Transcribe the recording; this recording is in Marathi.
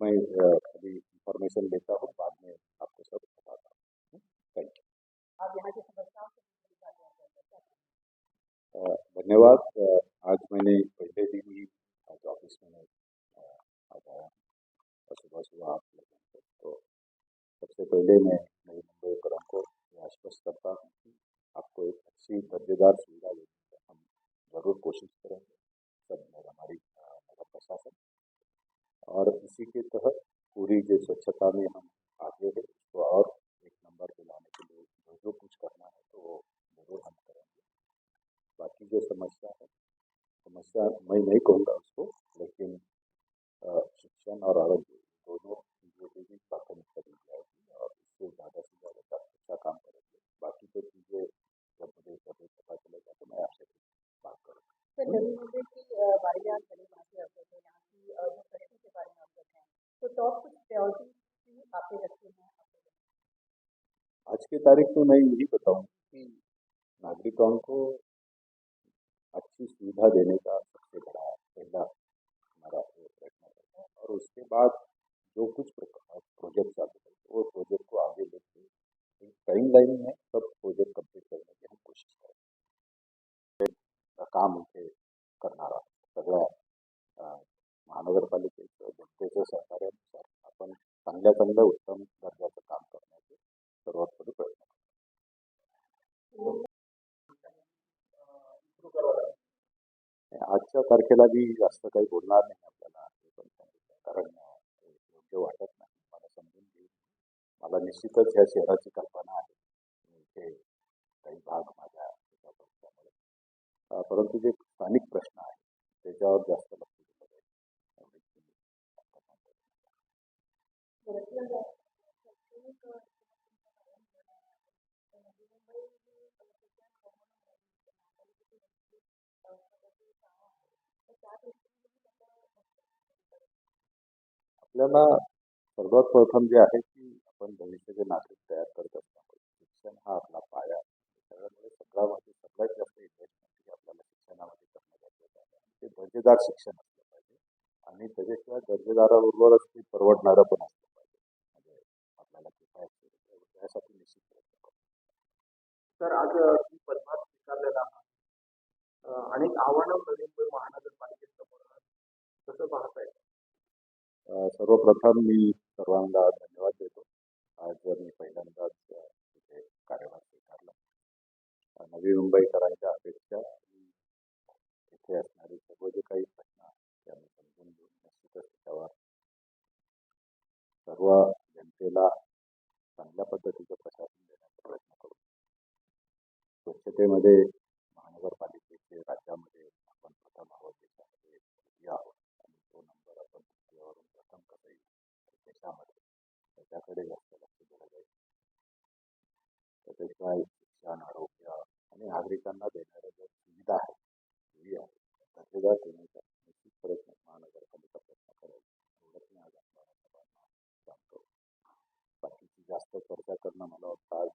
मैं अभी इंफॉर्मेशन लेता हूँ बाद में आपको सब बताता हूँ। थैंक यू धन्यवाद। आज मैंने पहले दिन ही आज ऑफ़िस में आ गया और सुबह सुबह आप लोगों को तो सबसे पहले मैं नई मुंबई करम को आश्वस्त करता हूँ कि आपको एक अच्छी दर्जेदार सुविधा देने की हम ज़रूर कोशिश करेंगे सब मेरा हमारी अ, नगर प्रशासन और इसी के तहत पूरी जो स्वच्छता में हम आगे हैं उसको और एक नंबर पे लाने के लिए जो जो कुछ करना है तो वो ज़रूर हम करेंगे। बाकी जो समस्या है समस्या मैं नहीं कहूँगा उसको लेकिन शिक्षण और आरोग्य दोनों चीज़ों की भी प्राथमिकता दी जाएगी और इससे ज़्यादा से ज़्यादा अच्छा काम करेंगे। बाकी तो चीज़ें जब मुझे पता चलेगा तो मैं आपसे बात करूँगा सर नवी मुंबई की अ, बारे में आप भली भांति अवगत हैं यहाँ की अ, जो कृषि के बारे में अवगत हैं तो टॉप कुछ प्रायोरिटी भी आपने रखी हैं आपने आज की तारीख में मैं यही बताऊँ। कि नागरिकों को अच्छी सुविधा देने का सबसे बड़ा पहला हमारा प्रयत्न रहता है। और उसके बाद जो कुछ प्रोजेक्ट चालू है वो प्रोजेक्ट को आगे लेके एक टाइम लाइन में सब प्रोजेक्ट कंप्लीट करने की हम कोशिश करें काम इथे करणारा सगळ्या अ, महानगरपालिकेचं जनतेचं सहकार्यानुसार आपण चांगल्या चांगल्या उत्तम आजच्या तारखेला मी जास्त काही बोलणार नाही आपल्याला. पण कारण ते योग्य वाटत नाही. मला समजून घेईल. मला निश्चितच या शहराची कल्पना आहे. इथे काही भाग माझ्या परंतु जे स्थानिक प्रश्न आहे त्याच्यावर जास्त लक्ष दिलं जाईल. आपल्याला सर्वात प्रथम जे आहे की आपण भविष्याचे नागरिक तयार करत असतो. शिक्षण हा आपला पाया आहे. त्याच्यामुळे सगळ्यामध्ये सगळ्यात जास्त इन्व्हेस्टमेंट ही आपल्याला शिक्षणामध्ये करणं गरजेचं आहे. आणि ते दर्जेदार शिक्षण असलं पाहिजे. आणि त्याच्याशिवाय दर्जेदाराबरोबरच ते परवडणारं पण असलं पाहिजे. म्हणजे आपल्याला किफायतशीर आहे. निश्चित प्रयत्न सर आज अ, तुम्ही स्वीकारलेला अनेक आव्हानं नवी मुंबई कसं पाहताय. सर्वप्रथम मी सर्वांना धन्यवाद देतो. आज मी पहिल्यांदाच तिथे इथे कार्यभार स्वीकारला. नवी मुंबईकरांच्या अपेक्षा आणि इथे असणारे सर्व जे काही प्रश्न आहेत ते आम्ही समजून घेऊन निश्चितच त्याच्यावर सर्व जनतेला चांगल्या पद्धतीचं प्रशासन देण्याचा प्रयत्न करू. स्वच्छतेमध्ये महानगरपालिका त्याकडे जास्त लक्ष दिलं पाहिजे त्याच्याशिवाय शिक्षण आरोग्य आणि नागरिकांना देणाऱ्या ज्या सुविधा आहेत सुविधी आहेत त्या दर्जेदार देण्याचा निश्चित प्रयत्न महानगरपालिका प्रयत्न करेल एवढंच मी आज आपल्या सांगतो. बाकीची जास्त चर्चा करणं मला वाटतं आज